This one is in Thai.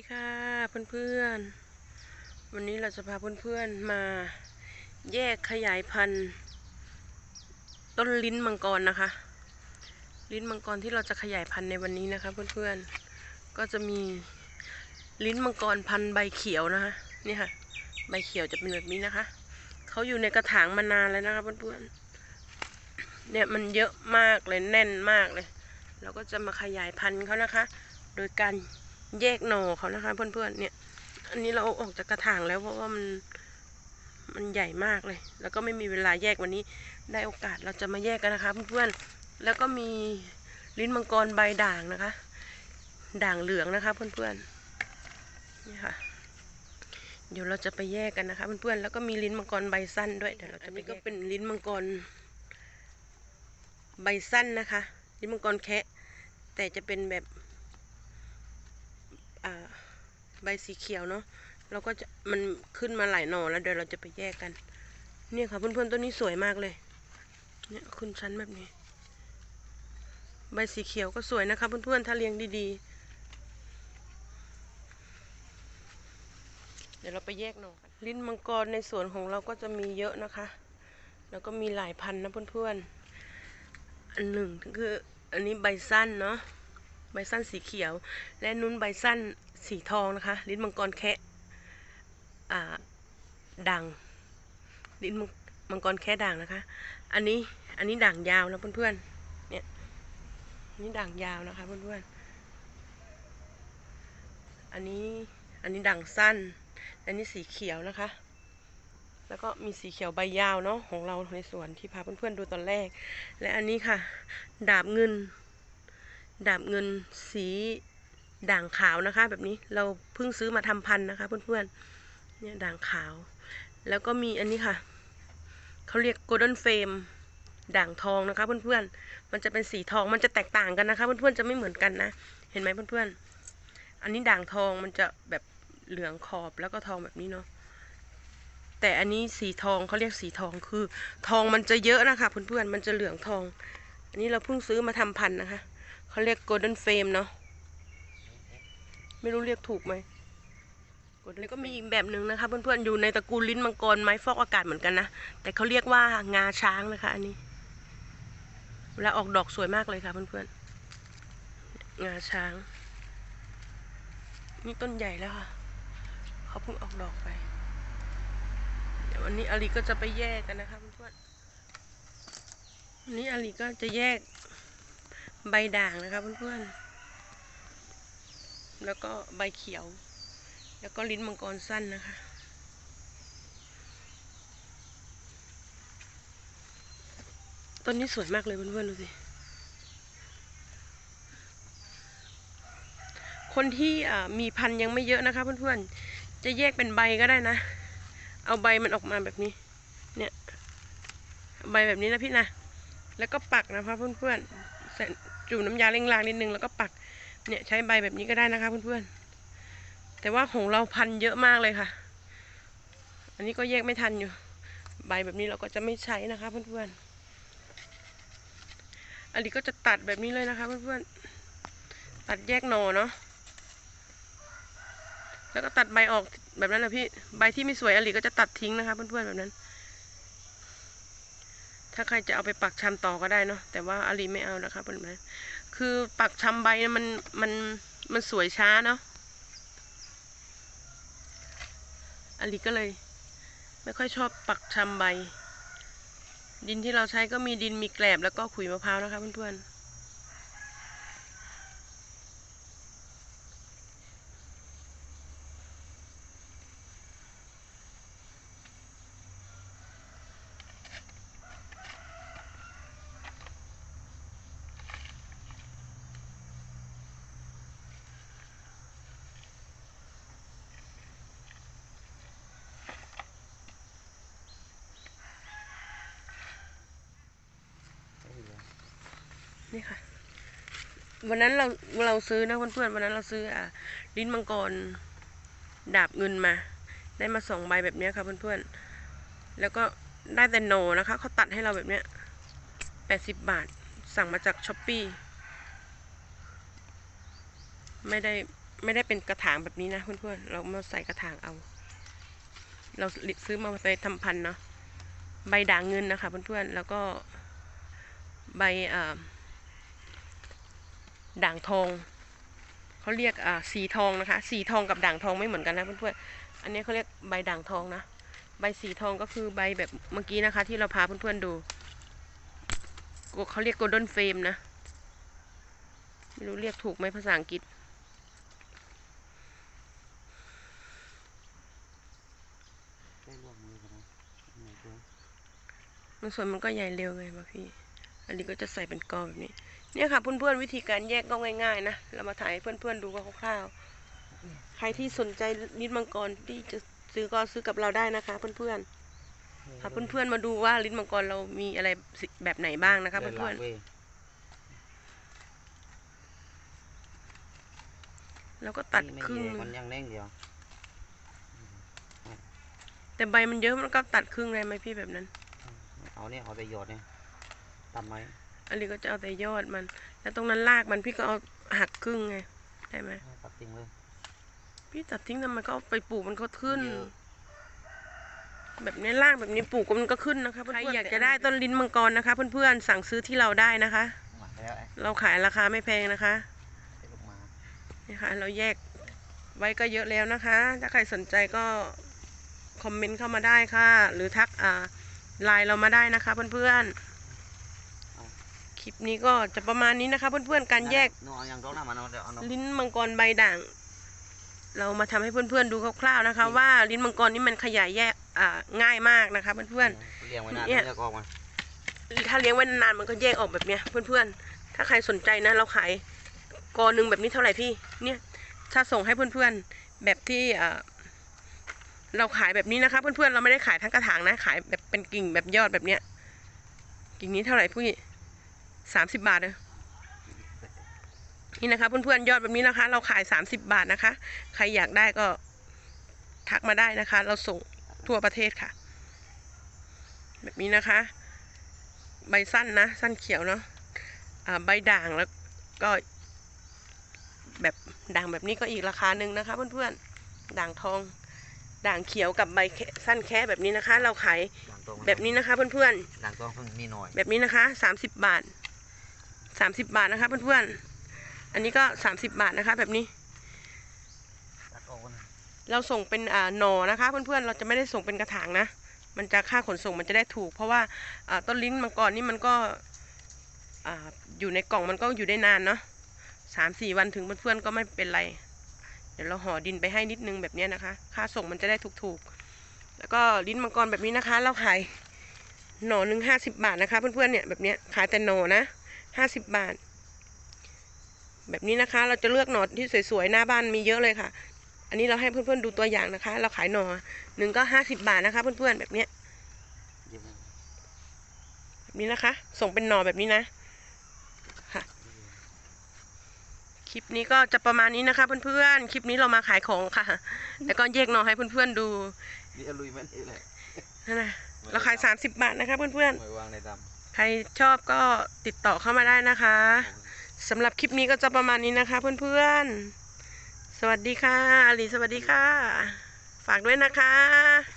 ดีค่ะเพื่อนๆ วันนี้เราจะพาเพื่อนๆมาแยกขยายพันธุ์ต้นลิ้นมังกรนะคะ ลิ้นมังกรที่เราจะขยายพันธุ์ในวันนี้นะคะเพื่อนๆ ก็จะมีลิ้นมังกรพันธุ์ใบเขียวนะคะนี่ค่ะ ใบเขียวจะเป็นแบบนี้นะคะเขาอยู่ในกระถางมานานแล้วนะคะเพื่อนๆ เนี่ยมันเยอะมากเลยแน่นมากเลย เราก็จะมาขยายพันธุ์เขานะคะ โดยการ แยกหน่อเขานะคะ เพื่อนๆ เนี่ย อันนี้เราออกจากกระถางแล้วเพราะว่ามันมันใหญ่มากเลย แล้วก็ไม่มีเวลาแยกวันนี้ ได้โอกาสเราจะมาแยกกันนะคะเพื่อนๆ แล้วก็มีลิ้นมังกรใบด่างนะคะ ด่างเหลืองนะคะ เพื่อนๆ นี่ค่ะ เดี๋ยวเราจะไปแยกกันนะคะ เพื่อนๆ แล้วก็มีลิ้นมังกรใบสั้นด้วย เดี๋ยวเราจะไปก็เป็นลิ้นมังกรใบสั้นนะคะ ลิ้นมังกรแคะ แต่จะเป็นแบบ ใบสีเขียวเนาะเราก็จะมันขึ้นมาหลายหน่อแล้วเดี๋ยวเราจะไปแยกกัน เนี่ยค่ะเพื่อนๆต้นนี้สวยมากเลย เนี่ยขึ้นชั้นแบบนี้ ใบสีเขียวก็สวยนะคะเพื่อนๆถ้าเลี้ยงดีๆ เดี๋ยวเราไปแยกหน่อกันลิ้นมังกรในสวนของเราก็จะมีเยอะนะคะ แล้วก็มีหลายพันนะเพื่อนๆ อันหนึ่งคืออันนี้ใบสั้นเนาะ ใบสั้นสีเขียว และนุ้นใบสั้นสีทองนะคะ ลิ้นมังกรแคะอ่ด่างลิ้นมังกรแคะด่างนะคะ อันนี้อันนี้ด่างยาวนะเพื่อนๆเนี่ยนี่ด่างยาวนะคะเพื่อนๆอันนี้อันนี้ด่างสั้นอันนี้สีเขียวนะคะ แล้วก็มีสีเขียวใบยาวเนาะของเราในสวนที่พาเพื่อนๆดูตอนแรก และอันนี้ค่ะ ดาบเงิน ดาบเงินสีด่างขาวนะคะ แบบนี้เราเพิ่งซื้อมาทำพันนะคะ เพื่อนๆเนี่ยด่างขาว แล้วก็มีอันนี้ค่ะเขาเรียกโกลเด้นเฟรมด่างทองนะคะ เพื่อนๆมันจะเป็นสีทองมันจะแตกต่างกันนะคะ เพื่อนๆจะไม่เหมือนกันนะ เห็นไหมเพื่อนๆอันนี้ด่างทองมันจะแบบเหลืองขอบแล้วก็ทองแบบนี้เนาะแต่อันนี้สีทองเขาเรียกสีทองคือ ทองมันจะเยอะนะคะเพื่อนๆมันจะเหลืองทอง อันนี้เราเพิ่งซื้อมาทำพันนะคะ เขาเรียก golden frame เนาะไม่รู้เรียกถูกไหมแล้วก็มีอีกแบบหนึ่งนะคะเพื่อนๆอยู่ในตระกูลลิ้นมังกรไม้ฟอกอากาศเหมือนกันนะ แต่เขาเรียกว่างาช้างนะคะ อันนี้เวลาออกดอกสวยมากเลยค่ะเพื่อนๆงาช้าง นี่ต้นใหญ่แล้วค่ะเขาเพิ่งออกดอกไป เดี๋ยววันนี้อาลีก็จะไปแยกกันนะคะเพื่อนๆวันนี้อาลีก็จะแยก ใบด่างนะคะเพื่อนๆ แล้วก็ใบเขียว แล้วก็ลิ้นมังกรสั้นนะคะ ต้นนี้สวยมากเลยเพื่อนๆ ดูสิ คนที่มีพันธุ์ยังไม่เยอะนะคะเพื่อนๆ จะแยกเป็นใบก็ได้นะ เอาใบมันออกมาแบบนี้ เนี่ย ใบแบบนี้นะพี่นะ แล้วก็ปักนะคะเพื่อนๆ จุ่มน้ำยาเล้งลางนิดนึงแล้วก็ปัก เนี่ยใช้ใบแบบนี้ก็ได้นะคะเพื่อนๆ แต่ว่าของเราพันเยอะมากเลยค่ะ อันนี้ก็แยกไม่ทันอยู่ ใบแบบนี้เราก็จะไม่ใช้นะคะเพื่อนๆ อันนี้ก็จะตัดแบบนี้เลยนะคะเพื่อนๆ ตัดแยกหนอเนาะ แล้วก็ตัดใบออกแบบนั้นนะพี่ ใบที่ไม่สวยอลีก็จะตัดทิ้งนะคะเพื่อนๆแบบนั้น ถ้าใครจะเอาไปปักชำต่อก็ได้เนาะแต่ว่าอาลีไม่เอานะคะเพื่อนๆคือปักชำใบมันมันมันสวยช้าเนาะอาลีก็เลย ไม่ค่อยชอบปักชำใบ ดินที่เราใช้ก็มีดินมีแกลบแล้วก็ขุยมะพร้าวนะคะเพื่อนๆ นี่ค่ะ วันนั้นเราเราซื้อนะเพื่อนๆวันนั้นเราซื้ออะลิ้นมังกรดาบเงินมา ได้มาสองใบแบบนี้ค่ะเพื่อนๆแล้วก็ได้แต่โนนะคะเขาตัดให้เราแบบเนี้ยแปดสิบบาท สั่งมาจากช้อปปี้ไม่ได้ไม่ได้เป็นกระถางแบบนี้นะเพื่อนๆ เรามาใส่กระถางเอา เราซื้อมาไปทำพันเนาะ ใบด่างเงินนะคะเพื่อนๆ แล้วก็ใบอ่า ด่างทองเขาเรียกอ่าสีทองนะคะ สีทองกับด่างทองไม่เหมือนกันนะเพื่อนๆอันนี้เขาเรียกใบด่างทองนะใบสีทองก็คือใบแบบเมื่อกี้นะคะ ที่เราพาเพื่อนๆดูเขาเรียกโกลเด้นเฟรมนะไม่รู้เรียกถูกไหมภาษาอังกฤษ มันนะไหนดูบางส่วนมันก็ใหญ่เร็วไงบางทีอันนี้ก็จะใส่เป็นกอแบบนี้ เนี่ยค่ะเพื่อนๆวิธีการแยกก็ง่ายๆนะเรามาถ่ายให้เพื่อนๆดูก็คร่าวๆใครที่สนใจลิ้นมังกรที่จะซื้อก็ซื้อกับเราได้นะคะเพื่อนๆพาเพื่อนๆมาดูว่าลิ้นมังกรเรามีอะไรแบบไหนบ้างนะคะได้หเพื่ลาอยนว้ยๆแล้วก็ตัดนี่ไม่ครึ่งแยหกนึ่มันงยังแน่งเดียวแต่ใบมันเยอะมันก็ตัดครึ่งได้ไหมพี่แบบนั้น เอาเนี่ยเอาแต่หยอดเนี่ยตำไหม อันนี้ก็จะเอาแต่ยอดมัน แล้วตรงนั้นรากมันพี่ก็เอาหักครึ่งไง ได้ไหมตัดทิ้งเลย พี่ตัดทิ้งทำไมก็เอาไปปลูกมันก็ขึ้น เยอะ แบบนี้รากแบบนี้ปลูกมันก็ขึ้นนะคะเพื่อนๆใครอยากจะได้ต้นลิ้นมังกรนะคะ เพื่อนๆสั่งซื้อที่เราได้นะคะมาแล้วไอ้เราขายราคาไม่แพงนะคะไอ้ลูกมา นี่ค่ะเราแยกไว้ก็เยอะแล้วนะคะ ถ้าใครสนใจก็คอมเมนต์เข้ามาได้ค่ะ หรือทักอ่าไลน์เรามาได้นะคะเพื่อนๆ คลิปนี้ก็จะประมาณนี้นะคะ เพื่อนๆการแยกหนูเอายังร้องหน้ามันเอาเดี๋ยวเอาน้ำลิ้นมังกรใบด่าง เรามาทำให้เพื่อนๆดูคร่าวๆนะคะ ว่าลิ้นมังกรนี่มันขยายแยกอ่าง่ายมากนะคะ เพื่อนๆเลี้ยงไว้นานเนี่ยแล้วก็ออกมาถ้าเลี้ยงไว้นานๆมันก็แยกออกแบบเนี้ย เพื่อนๆ ถ้าใครสนใจนะ เราขายกอหนึ่งแบบนี้เท่าไหร่พี่เนี่ย ถ้าส่งให้เพื่อนๆแบบที่เอ่อเราขายแบบนี้นะคะ เพื่อนๆเราไม่ได้ขายทั้งกระถางนะขายแบบเป็นกิ่งแบบยอดแบบเนี้ยกิ่งนี้เท่าไหร่พี่ สามสิบบาทเนอะนี่นะคะเพื่อนๆยอดแบบนี้นะคะ เราขายสามสิบบาทนะคะ ใครอยากได้ก็ทักมาได้นะคะ เราส่งทั่วประเทศค่ะ แบบนี้นะคะ ใบสั้นนะ สั้นเขียวเนาะอ่าใบด่างแล้วก็แบบด่างแบบนี้ก็อีกราคาหนึ่งนะคะเพื่อนๆด่างทองด่างเขียวกับใบแค่สั้นแค่แบบนี้นะคะ เราขายด่างตรงแบบนี้นะคะเพื่อนด่างตรงเพิ่งมีหน่อยๆแบบนี้นะคะสามสิบบาท สามสิบบาทนะคะเพื่อนๆ อันนี้ก็สามสิบบาทนะคะ แบบนี้ตัดออกนะเราส่งเป็นอ่าหน่อนะคะ เพื่อนๆ เราจะไม่ได้ส่งเป็นกระถางนะ มันจะค่าขนส่งมันจะได้ถูก เพราะว่าอ่าต้นลิ้นมังกรนี่มันก็อ่าอยู่ในกล่องมันก็อยู่ได้นานเนาะสามสี่วันถึงเพื่อนๆ ก็ไม่เป็นไร เดี๋ยวเราห่อดินไปให้นิดนึงแบบเนี้ยนะคะ ค่าส่งมันจะได้ถูกๆ แล้วก็ลิ้นมังกรแบบนี้นะคะ เราขายหน่อหนึ่งห้าสิบบาทนะคะ เพื่อนๆ เนี่ยแบบเนี้ยขายแต่หน่อนะ ห้าสิบบาท แบบนี้นะคะ เราจะเลือกหน่อที่สวยๆ หน้าบ้านมีเยอะเลยค่ะ อันนี้เราให้เพื่อนๆดูตัวอย่างนะคะ เราขายหน่อหนึ่งก็ห้าสิบาทนะคะ เพื่อนๆแบบเนี้ยเยี่ยมเลยแบบนี้นะคะ ส่งเป็นหน่อแบบนี้นะค่ะ คลิปนี้ก็จะประมาณนี้นะคะ เพื่อนๆ คลิปนี้เรามาขายของค่ะ แล้วก็แยกหน่อให้เพื่อนๆดูนี่เอาลุยมันนี่แหละนั่นนะเราขายสามสิบบาทนะคะ เพื่อนไว้วางในดๆใค รชอบก็ติดต่อเข้ามาได้นะคะสำหรับคลิปนี้ก็จะประมาณนี้นะคะ เพื่อนๆ สวัสดีค่ะอลีสวัสดีค่ะ ฝากด้วยนะคะ